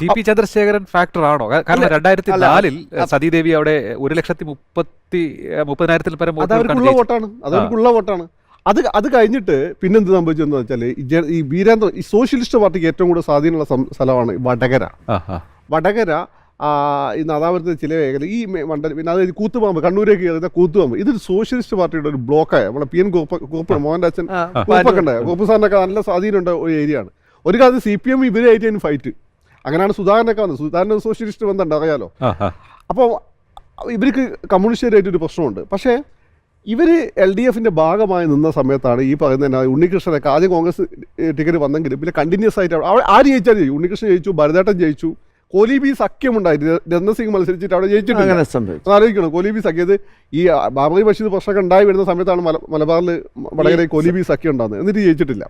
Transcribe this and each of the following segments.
T P Chandrasekharan factor ആണോ? കാരണം രണ്ടായിരത്തി. നാലിൽ സതീദേവി അവിടെ ഒരു ലക്ഷത്തി മുപ്പത്തി മുപ്പതിനായിരത്തിൽ പരം അത് വോട്ടുകൾക്കാണ് അവർക്കുള്ള ജയിച്ചത്. വോട്ടാണ്. അത് വോട്ടാണ്. അത് അത് കഴിഞ്ഞിട്ട് പിന്നെന്ത് സംഭവിച്ചെന്ന് വെച്ചാൽ ഈ വീരേന്ദ്ര ഈ സോഷ്യലിസ്റ്റ് പാർട്ടിക്ക് ഏറ്റവും കൂടുതൽ സ്വാധീനമുള്ള സ്ഥലമാണ് വടകര. വടകര ഈ നാദാപുരത്തെ ചില മേഖല ഈ മണ്ഡലം പിന്നെ അതായത് കൂത്തുപാമ്പ് കണ്ണൂരേക്ക് കയറുന്ന കൂത്തുപാമ്പ്. ഇതൊരു സോഷ്യലിസ്റ്റ് പാർട്ടിയുടെ ഒരു ബ്ലോക്കായ. നമ്മുടെ പി എൻ ഗോപ്പ ഗോപ്പ മോഹന്റെ അച്ഛൻ ആ, കുറുപ്പൊക്കെ ഉണ്ടായ. കുറുപ്പ് സാറിനൊക്കെ നല്ല സ്വാധീനമുണ്ട് ഒരു ഏരിയ ആണ് ഒരു കാലത്ത് സി പി എം ഇവരായിട്ട് ഫൈറ്റ് അങ്ങനെയാണ് സുധാകരനൊക്കെ വന്നത്. സുധാകരൻ സോഷ്യലിസ്റ്റ് ബന്ധമുണ്ട് അറിയാലോ. അപ്പോൾ ഇവർക്ക് കമ്മ്യൂണിസ്റ്റുകാരായിട്ട് ഒരു പ്രശ്നമുണ്ട്. പക്ഷേ ഇവർ എൽ ഡി എഫിന്റെ ഭാഗമായി നിന്ന സമയത്താണ് ഈ പറയുന്ന ഉണ്ണികൃഷ്ണനൊക്കെ ആദ്യം കോൺഗ്രസ് ടിക്കറ്റ് വന്നെങ്കിലും പിന്നെ കണ്ടിന്യൂസ് ആയിട്ട് അവിടെ ആര് ജയിച്ചാൽ ജയിച്ചു ഉണ്ണികൃഷ്ണൻ ജയിച്ചു ഭരതേട്ടൻ ജയിച്ചു. കോലിബി സഖ്യമുണ്ടായി രത്നസിംഗ് മത്സരിച്ചിട്ട് അവിടെ ജയിച്ചിട്ടുണ്ട് അങ്ങനെ സംഭവിച്ചു. ഒന്ന് ആലോചിക്കണം. കോലിബി സഖ്യത് ഈ ബാബറി ബഷീദ് പ്രശ്നമൊക്കെ ഉണ്ടായി വരുന്ന സമയത്താണ് മല മലബാറിൽ വടകര കോലിബി സഖ്യം ഉണ്ടാകുന്നത് എന്നിട്ട് ജയിച്ചിട്ടില്ല.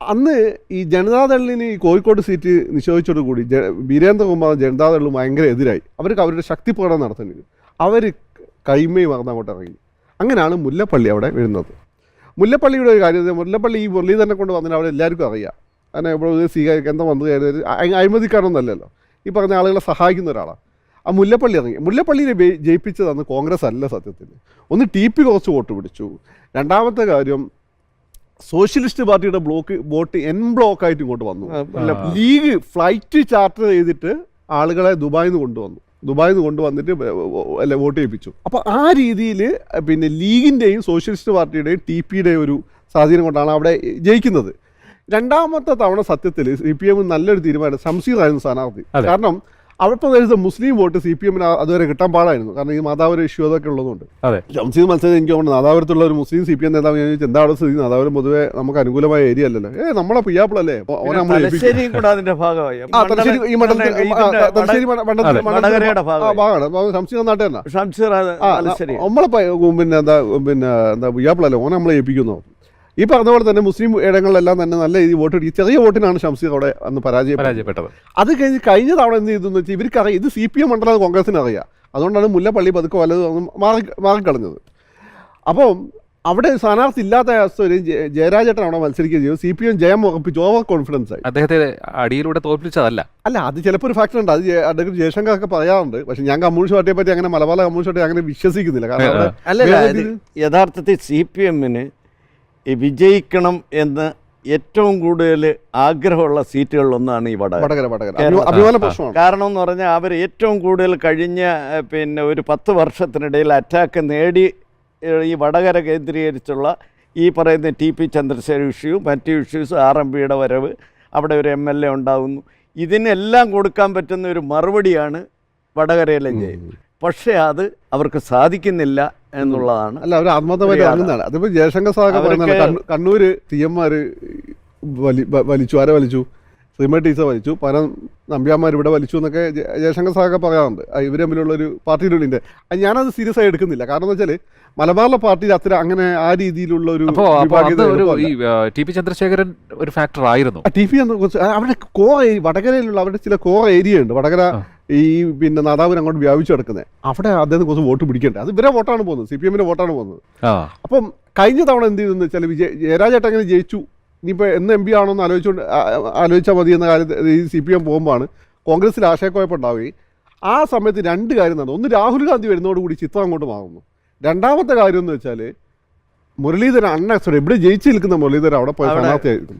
അന്ന് ഈ ജനതാദളിന് ഈ കോഴിക്കോട് സീറ്റ് നിഷേധിച്ചതോടുകൂടി ജ വീരേന്ദ്രകുമാർ ജനതാദളിന് ഭയങ്കര എതിരായി. അവർക്ക് അവരുടെ ശക്തി പ്രകടനം നടത്തേണ്ടത് അവർ കൈമയും മറന്ന് അങ്ങോട്ട് ഇറങ്ങി. അങ്ങനെയാണ് മുല്ലപ്പള്ളി അവിടെ വരുന്നത്. മുല്ലപ്പള്ളിയുടെ ഒരു കാര്യം മുല്ലപ്പള്ളി ഈ മുരളീധരനെ കൊണ്ട് വന്നിട്ട് അവിടെ എല്ലാവർക്കും അറിയാം. അങ്ങനെ ഇവിടെ ഒരു സ്വീകാര്യ കേന്ദ്രം വന്നു കഴിഞ്ഞാൽ അഴിമതിക്കാരൊന്നല്ലല്ലോ ഈ പറഞ്ഞ ആളുകളെ സഹായിക്കുന്ന ഒരാളാണ്. ആ മുല്ലപ്പള്ളി ഇറങ്ങി. മുല്ലപ്പള്ളിയെ ജയിപ്പിച്ചത് കോൺഗ്രസ് അല്ല സത്യത്തിൽ. ഒന്ന് ടി പി കുറച്ച് വോട്ട് പിടിച്ചു. രണ്ടാമത്തെ കാര്യം സോഷ്യലിസ്റ്റ് പാർട്ടിയുടെ ബ്ലോക്ക് വോട്ട് എൻ ബ്ലോക്ക് ആയിട്ട് ഇങ്ങോട്ട് വന്നു. ലീഗ് ഫ്ലൈറ്റ് ചാർട്ടർ ചെയ്തിട്ട് ആളുകളെ ദുബായിൽ നിന്ന് കൊണ്ടുവന്നു. ദുബായിൽ നിന്ന് കൊണ്ടുവന്നിട്ട് അല്ല വോട്ട് ചെയ്യിപ്പിച്ചു. അപ്പോൾ ആ രീതിയിൽ പിന്നെ ലീഗിന്റെയും സോഷ്യലിസ്റ്റ് പാർട്ടിയുടെയും ടി പിയുടെയും ഒരു സാഹചര്യം കൊണ്ടാണ് അവിടെ ജയിക്കുന്നത്. രണ്ടാമത്തെ തവണ സത്യത്തിൽ സി പി എം നല്ലൊരു തീരുമാനം സംശയമായിരുന്നു സ്ഥാനാർത്ഥി. കാരണം അവിടെ പ്രദേശത്ത് മുസ്ലിം വോട്ട് സി പി എമ്മിന് അതുവരെ കിട്ടാൻ പാടായിരുന്നു. കാരണം ഈ മാതാവര ഇഷ്യൂ അതൊക്കെ ഉള്ളതുകൊണ്ട്. അതെ. ജംസീദ് മത്സരം എനിക്ക് തോന്നുന്നു നാദാപുരത്തുള്ള ഒരു മുസ്ലിം സി പി എം നേതാവ് ഞാൻ ചോദിച്ചു എന്താ അവിടെ സ്ഥിതി? നാദാപുരം പൊതുവെ നമുക്ക് അനുകൂലമായ ഏരിയ അല്ലല്ലോ. ഏ നമ്മളെ പിയാപ്പിളല്ലേ ഈ. ഭാഗമാണ്. അപ്പോൾ നമ്മളെ പിന്നെ എന്താ പിന്നെ എന്താ പിയാപ്പിളല്ലേ ഓനെ നമ്മളെ ഏൽപ്പിക്കുന്നു? ഈ പറഞ്ഞ പോലെ തന്നെ മുസ്ലിം ഇടങ്ങളിലെല്ലാം തന്നെ നല്ല രീതിയിൽ വോട്ട് കിട്ടി ചെറിയ വോട്ടിനാണ് ഷംസീർ അവിടെ അന്ന് പരാജയപ്പെട്ടത്. അത് കഴിഞ്ഞ് കഴിഞ്ഞ തവണ എന്ത് ചെയ്തു എന്ന് വെച്ചാൽ ഇവർക്ക് അറിയാം ഇത് സി പി എം മണ്ഡലം കോൺഗ്രസിന് അറിയാം. അതുകൊണ്ടാണ് മുല്ലപ്പള്ളി പതുക്കെ വല്ലതും മാറി മാറിക്കളഞ്ഞത്. അപ്പം അവിടെ സ്ഥാനാർത്ഥി ഇല്ലാത്ത അവസ്ഥ ഒരു ജയരാജേട്ടൻ അവിടെ മത്സരിക്കുകയും ചെയ്തു. സി പി എം ജയം ഉറപ്പിച്ചു ഓവർ കോൺഫിഡൻസ് ആയി. അദ്ദേഹത്തെ അടിയിലൂടെ തോൽപ്പിച്ചതല്ല. അല്ല അത് ചിലപ്പോൾ ഒരു ഫാക്ടർ ഉണ്ട്. അത് അദ്ദേഹം ജയശങ്കർ ഒക്കെ പറയാറുണ്ട്. പക്ഷെ ഞാൻ കമ്മ്യൂണിസ്റ്റ് പാർട്ടിയെ പറ്റി അങ്ങനെ മലബാർ കമ്മ്യൂണിസ്റ്റ് പാർട്ടി അങ്ങനെ വിശ്വസിക്കുന്നില്ല. കാരണം ഇത് യഥാർത്ഥത്തിൽ സി പി എമ്മിന് വിജയിക്കണം എന്ന് ഏറ്റവും കൂടുതൽ ആഗ്രഹമുള്ള സീറ്റുകളിലൊന്നാണ് ഈ വടകര. വടകര കാരണം എന്ന് പറഞ്ഞാൽ അവർ ഏറ്റവും കൂടുതൽ കഴിഞ്ഞ പിന്നെ ഒരു പത്ത് വർഷത്തിനിടയിൽ അറ്റാക്ക് നേടി ഈ വടകര കേന്ദ്രീകരിച്ചുള്ള ഈ പറയുന്ന ടി പി ചന്ദ്രശേഖർ ഇഷ്യൂ മറ്റ് ഇഷ്യൂസ് ആർ എം പിയുടെ വരവ് അവിടെ ഒരു എം എൽ എ ഉണ്ടാകുന്നു ഇതിനെല്ലാം കൊടുക്കാൻ പറ്റുന്ന ഒരു മറുപടിയാണ് വടകരയിലെ ജയം. പക്ഷേ അത് അവർക്ക് സാധിക്കുന്നില്ല. എന്നുള്ളതാണ് അല്ല അവർ ആത്മാർത്ഥമായിട്ട് ഇറങ്ങുന്നതാണ്. അതിപ്പോ ജയശങ്കർ സാറൊക്കെ അവർക്ക് പറയുന്നത് കണ്ണൂ- കണ്ണൂര് ടി എംമാര് വലി വ- വലിച്ചു. ആരെ വലിച്ചു? ശ്രീമതി ടീച്ചർ വലിച്ചു. പല നമ്പ്യാന്മാർ ഇവിടെ വലിച്ചു എന്നൊക്കെ ജയ- ജയശങ്കർ സാറൊക്കെ പറയാറുണ്ട്. ഇവർ തമ്മിലുള്ള ഒരു പാർട്ടിയുടെ ഉള്ളിന്റെ ഞാനത് സീരിയസ് ആയി എടുക്കുന്നില്ല. കാരണം എന്താ വെച്ചാൽ മലബാറിലെ പാർട്ടിയിൽ അത്ര അങ്ങനെ ആ രീതിയിലുള്ള ഒരു ടി പി ചന്ദ്രശേഖരൻ ഒരു ഫാക്ടർ ആയിരുന്നു ടി പി അവിടെ കോ അവരുടെ കോർ വടകരയിലുള്ള അവരുടെ ചില കോർ ഏരിയ ഉണ്ട്. വടകര. ഈ പിന്നെ നാദാവിന് അങ്ങോട്ട് വ്യാപിച്ചു കിടക്കുന്നത് അവിടെ അദ്ദേഹം കുറച്ച് വോട്ട് പിടിക്കേണ്ടത് അത് ഇവരെ വോട്ടാണ് പോകുന്നത്. സി പി എമ്മിന്റെ വോട്ടാണ് പോകുന്നത്. അപ്പം കഴിഞ്ഞ തവണ എന്ത് ചെയ്തെന്ന് വെച്ചാൽ വിജയ ജയരാജേട്ടൻ അങ്ങനെ ജയിച്ചു. ഇനിയിപ്പോൾ എന്ന് എം പി ആണോ എന്ന് ആലോചിച്ചുകൊണ്ട് ആലോചിച്ചാൽ മതി എന്ന കാര്യത്തിൽ ഈ സി പി എം പോകുമ്പോഴാണ് കോൺഗ്രസിൽ ആശയക്കുഴപ്പമുണ്ടാവുകയും ആ സമയത്ത് രണ്ട് കാര്യം നടന്നു. ഒന്ന് രാഹുൽ ഗാന്ധി വരുന്നതോടുകൂടി ചിത്രം അങ്ങോട്ട് മാറുന്നു. രണ്ടാമത്തെ കാര്യം എന്ന് വെച്ചാൽ മുരളീധരൻ അണ്ണ സോറി ഇവിടെ ജയിച്ചു നിൽക്കുന്ന മുരളീധരൻ അവിടെ പോയി സ്ഥാനാർത്ഥിയായിരുന്നു.